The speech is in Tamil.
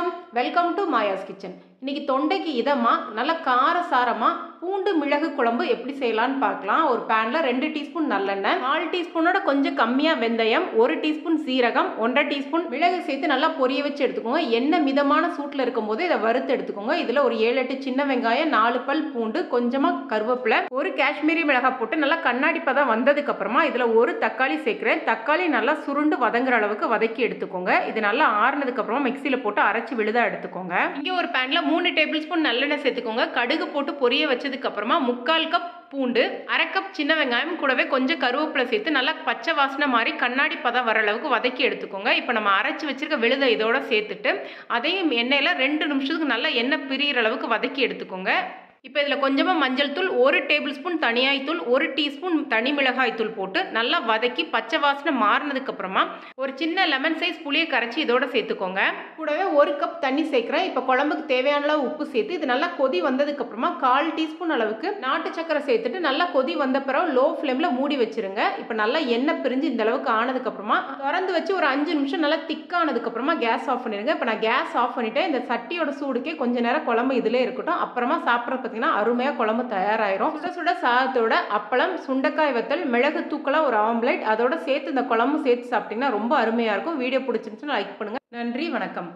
வணக்கம். வெல்கம் டு மாயாஸ் கிச்சன் இன்னைக்கு தொண்டைக்கு இதமாக நல்ல காரசாரமாக பூண்டு மிளகு குழம்பு எப்படி செய்யலான்னு பார்க்கலாம். ஒரு பேனில் ரெண்டு டீஸ்பூன் நல்லெண்ணெய் நாலு டீஸ்பூனோட கொஞ்சம் கம்மியாக வெந்தயம் ஒரு டீஸ்பூன் சீரகம் ஒன்றரை டீஸ்பூன் மிளகு சேர்த்து நல்லா பொரிய வச்சு எடுத்துக்கோங்க. எண்ணெய் மிதமான சூட்டில் இருக்கும்போது இதை வறுத்து எடுத்துக்கோங்க. இதில் ஒரு ஏழு எட்டு சின்ன வெங்காயம் நாலு பல் பூண்டு கொஞ்சமாக கருவேப்பிலை ஒரு காஷ்மீரி மிளகாய் போட்டு நல்லா கண்ணாடி பதம் வந்ததுக்கு அப்புறமா இதில் ஒரு தக்காளி சேர்க்குறேன். தக்காளி நல்லா சுருண்டு வதங்குற அளவுக்கு வதக்கி எடுத்துக்கோங்க. இது நல்லா ஆறுனதுக்கு அப்புறமா மிக்சியில் போட்டு அரைச்சி விழுதா எடுத்துக்கோங்க. இங்கே ஒரு பேனில் மூணு டேபிள் ஸ்பூன் நல்லெண்ணெய் சேர்த்துக்கோங்க. கடுகு போட்டு பொரிய வச்சு அப்புறமா முக்கால் கப் பூண்டு அரை கப் சின்ன வெங்காயம் கூடவே கொஞ்சம் கருவேப்பிலை சேர்த்து நல்லா பச்சை வாசனை மாதிரி கண்ணாடி பதம் வர அளவுக்கு வதக்கி எடுத்துக்கோங்க. இப்போ நம்ம அரைச்சி வச்சிருக்க விழுதை இதோட சேர்த்துட்டு அதையும் எண்ணெயில் ரெண்டு நிமிஷத்துக்கு நல்லா எண்ணெய் பிரியிற அளவுக்கு வதக்கி எடுத்துக்கோங்க. இப்போ இதில் கொஞ்சமாக மஞ்சள் தூள் ஒரு டேபிள் ஸ்பூன் தனியாய் தூள் ஒரு டீஸ்பூன் தனி மிளகாய் தூள் போட்டு நல்லா வதக்கி பச்சை வாசனை மாறினதுக்கப்புறமா ஒரு சின்ன லெமன் சைஸ் புளியை கரைச்சி இதோட சேர்த்துக்கோங்க. கூடவே ஒரு கப் தண்ணி சேர்க்குறேன். இப்போ குழம்புக்கு தேவையான அளவு உப்பு சேர்த்து இது நல்லா கொதி வந்ததுக்கப்புறமா கால் டீஸ்பூன் அளவுக்கு நாட்டு சக்கரை சேர்த்துட்டு நல்லா கொதி வந்த பிறகு லோ ஃப்ளேமில் மூடி வச்சுருங்க. இப்போ நல்லா எண்ணெய் பிரிஞ்சு இந்த அளவுக்கு ஆனதுக்கப்புறமா திறந்து வச்சு ஒரு அஞ்சு நிமிஷம் நல்லா திக்கானதுக்கப்புறமா கேஸ் ஆஃப் பண்ணிடுங்க. இப்போ நான் கேஸ் ஆஃப் பண்ணிட்டேன். இந்த சட்டியோட சூடுக்கே கொஞ்ச நேரம் குழம்பு இதிலே இருக்கட்டும். அப்புறமா சாப்பிட்ற பார்த்தீங்கன்னா அருமையாக குழம்பு தயாராயிரும். சுட சுட சாதத்தோட அப்பளம் சுண்டைக்காய் வத்தல் மிளகு தூக்கலாக ஒரு ஆம்லேட் அதோட சேர்த்து இந்த குழம்பு சேர்த்து சாப்பிட்டீங்கன்னா ரொம்ப அருமையாக இருக்கும். வீடியோ பிடிச்சிருந்துச்சுன்னா லைக் பண்ணுங்கள் நன்றி வணக்கம்.